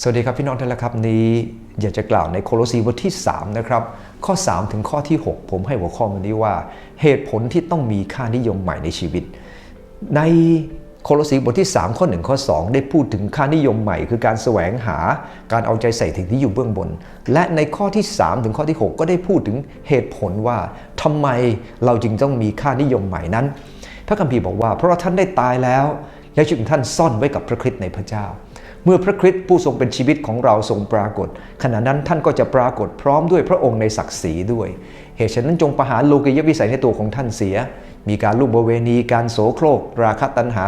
สวัสดีครับพี่น้องท่านละครับนี้อยากจะกล่าวในโคโลสีบทที่3นะครับข้อ 3 ถึงข้อที่ 6 ผมให้หัวข้อมันนี้ว่า เหตุผลที่ต้องมีค่านิยมใหม่ในชีวิต ในโคโลสีบทที่ 3 ข้อ 1 ข้อ 2 ได้พูดถึงค่านิยมใหม่ คือการแสวงหาการเอาใจใส่ถึงที่อยู่เบื้องบน และในข้อที่ 3 ถึงข้อที่ 6 ก็ได้พูดถึงเหตุผลว่าทำไมเราจึงต้องมีค่านิยมใหม่นั้น พระคัมภีร์บอกว่า เพราะท่านได้ตายแล้วและจึงท่านซ่อนไว้กับพระคริสต์ในพระเจ้า เมื่อพระคริสต์ผู้ทรงเป็นชีวิตของเราทรงปรากฏ ขณะนั้นท่านก็จะปรากฏพร้อมด้วยพระองค์ในศักดิ์ศรีด้วย เหตุฉะนั้นจงประหารโลกิยวิสัยในตัวของท่านเสีย มีการลุ่มบเวณี การโสโครก ราคะตัณหา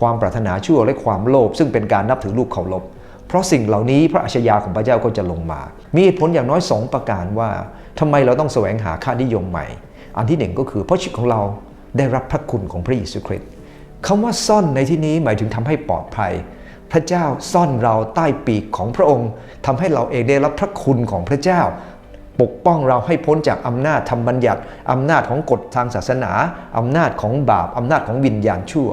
ความปรารถนาชั่วและความโลภซึ่งเป็นการนับถือลูกเคารพเพราะสิ่งเหล่านี้พระอัจฉริยะของพระเจ้าก็จะลงมา มีเหตุผลอย่างน้อยสองประการว่าทำไมเราต้องแสวงหาค่านิยมใหม่ อันที่หนึ่งก็คือเพราะชีวิตของเราได้รับพระคุณของพระเยซูคริสต์คำว่าซ่อนในที่นี้หมายถึงทำให้ปลอดภัย พระเจ้าซ่อนเราใต้ปีกของพระองค์ทำให้เราเองได้รับพระคุณของพระเจ้า ปกป้องเราให้พ้นจากอำนาจทำบัญญัติอำนาจของกฎทางศาสนาอำนาจของบาปอำนาจของวิญญาณชั่ว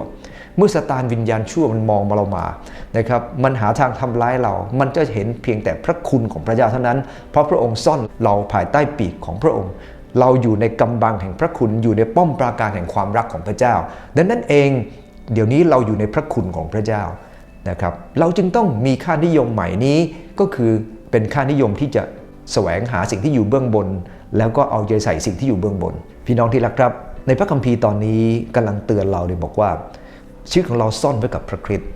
เมื่อสตานวิญญาณชั่วมันมองมาเรามานะครับมันหาทางทำร้ายเรา มันจะเห็นเพียงแต่พระคุณของพระเจ้าเท่านั้น เพราะพระองค์ซ่อนเราภายใต้ปีกของพระองค์เราอยู่ในกำบังแห่งพระคุณอยู่ในป้อมปราการแห่งความรักของพระเจ้า ดังนั้นเองเดี๋ยวนี้เราอยู่ในพระคุณของพระเจ้า นะครับเราจึงต้องมีค่านิยมใหม่นี้ก็คือเป็นค่านิยมที่จะแสวงหาสิ่งที่อยู่เบื้องบน แล้วก็เอาใจใส่สิ่งที่อยู่เบื้องบน พี่น้องที่รักครับ ในพระคัมภีร์ตอนนี้กำลังเตือนเราเลยบอกว่าชีวิตของเราซ่อนไว้กับพระคริสต์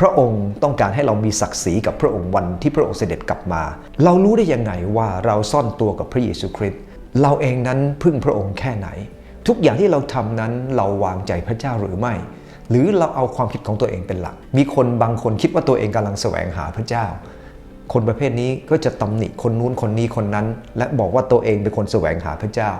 พระองค์ต้องการให้เรามีศักดิ์ศรีกับพระองค์วันที่พระองค์เสด็จกลับมา เรารู้ได้ยังไงว่าเราซ่อนตัวกับพระเยซูคริสต์เราเองนั้นพึ่งพระองค์แค่ไหน ทุกอย่างที่เราทำนั้นเราวางใจพระเจ้าหรือไม่ หรือเราเอาความคิดของตัวเองเป็นหลัก มีคนบางคนคิดว่าตัวเองกำลังแสวงหาพระเจ้า คนประเภทนี้ก็จะตำหนิคนนู้นคนนี้คนนั้น และบอกว่าตัวเองเป็นคนแสวงหาพระเจ้า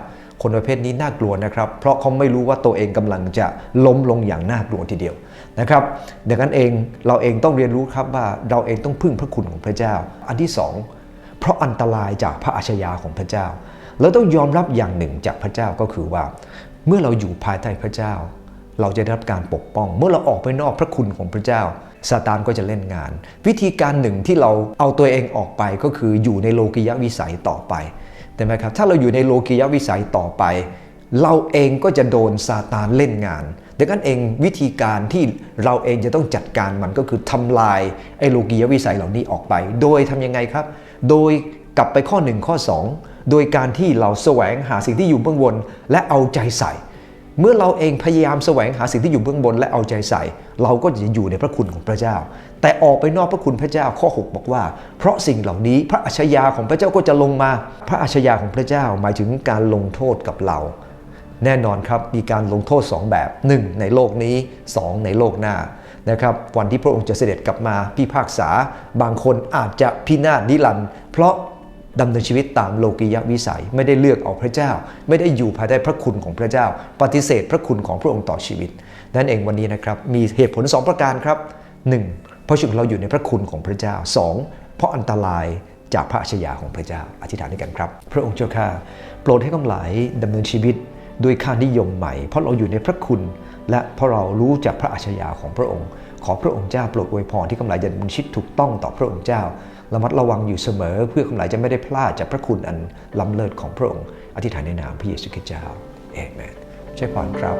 คนประเภทนี้น่ากลัวนะครับ เพราะเขาไม่รู้ว่าตัวเองกำลังจะล้มลงอย่างน่ากลัวทีเดียวนะครับดังนั้นเองเราเองต้องเรียนรู้ครับว่าเราเองต้องพึ่งพระคุณของพระเจ้า อันที่สองเพราะอันตรายจากพระอาชญาของพระเจ้าเราต้องยอมรับอย่างหนึ่งจากพระเจ้าก็คือว่า เมื่อเราอยู่ภายใต้พระเจ้า เราจะได้รับการปกป้อง เมื่อเราออกไปนอกพระคุณของพระเจ้าซาตานก็จะเล่นงาน วิธีการหนึ่งที่เราเอาตัวเองออกไปก็คืออยู่ในโลกิยวิสัยต่อไปแต่ไหมครับถ้าเราอยู่ในโลกิยวิสัยต่อไป เราเองก็จะโดนซาตานเล่นงานดังนั้นเองวิธีการที่เราเองจะต้องจัดการมันก็คือทำลายไอ้โลกิยวิสัยเหล่านี้ออกไป โดยทำยังไงครับ โดยกลับไปข้อ 1 ข้อ 2 โดยการที่เราแสวงหาสิ่งที่อยู่เบื้องบนและเอาใจใส่ เมื่อเราเองพยายามแสวงหาสิ่งที่อยู่เบื้องบนและเอาใจใส่ เราก็จะอยู่ในพระคุณของพระเจ้า แต่ออกไปนอกพระคุณพระเจ้าข้อ 6 บอกว่า เพราะสิ่งเหล่านี้พระอัจฉริยะของพระเจ้าก็จะลงมา พระอัจฉริยะของพระเจ้าหมายถึงการลงโทษกับเรา แน่นอนครับมีการลงโทษ 2 แบบ 1 ในโลกนี้ 2 ในโลกหน้านะครับวันที่พระองค์จะเสด็จกลับมาพิพากษา บางคนอาจจะพินาศนิรันดร์เพราะ ดำเนินชีวิตตามโลกิยวิสัย ไม่ได้เลือกเอาพระเจ้า ไม่ได้อยู่ภายใต้พระคุณของพระเจ้า ปฏิเสธพระคุณของพระองค์ต่อชีวิต นั่นเองวันนี้นะครับมีเหตุผล 2 ประการครับ 1. เพราะชีวิตเราอยู่ในพระคุณของพระเจ้า 2. เพราะอันตรายจากพระอัจฉริยะของพระเจ้า อธิษฐานด้วยกันครับ พระองค์เจ้าข้าโปรดให้ข้าหลายดำเนินชีวิตด้วยค่านิยมใหม่ เพราะเราอยู่ในพระคุณ และเพราะเรารู้จากพระอัจฉริยะของพระองค์ ขอพระองค์เจ้าโปรดอวยพรที่กำลังจะดำเนินชีวิตถูกต้องต่อพระองค์เจ้า ระมัดระวังอยู่เสมอ เพื่อกำลังจะไม่ได้พลาดจากพระคุณอันล้ำเลิศของพระองค์ อธิษฐานในนามพระเยซูคริสต์เจ้าเอเมนใช่พรครับ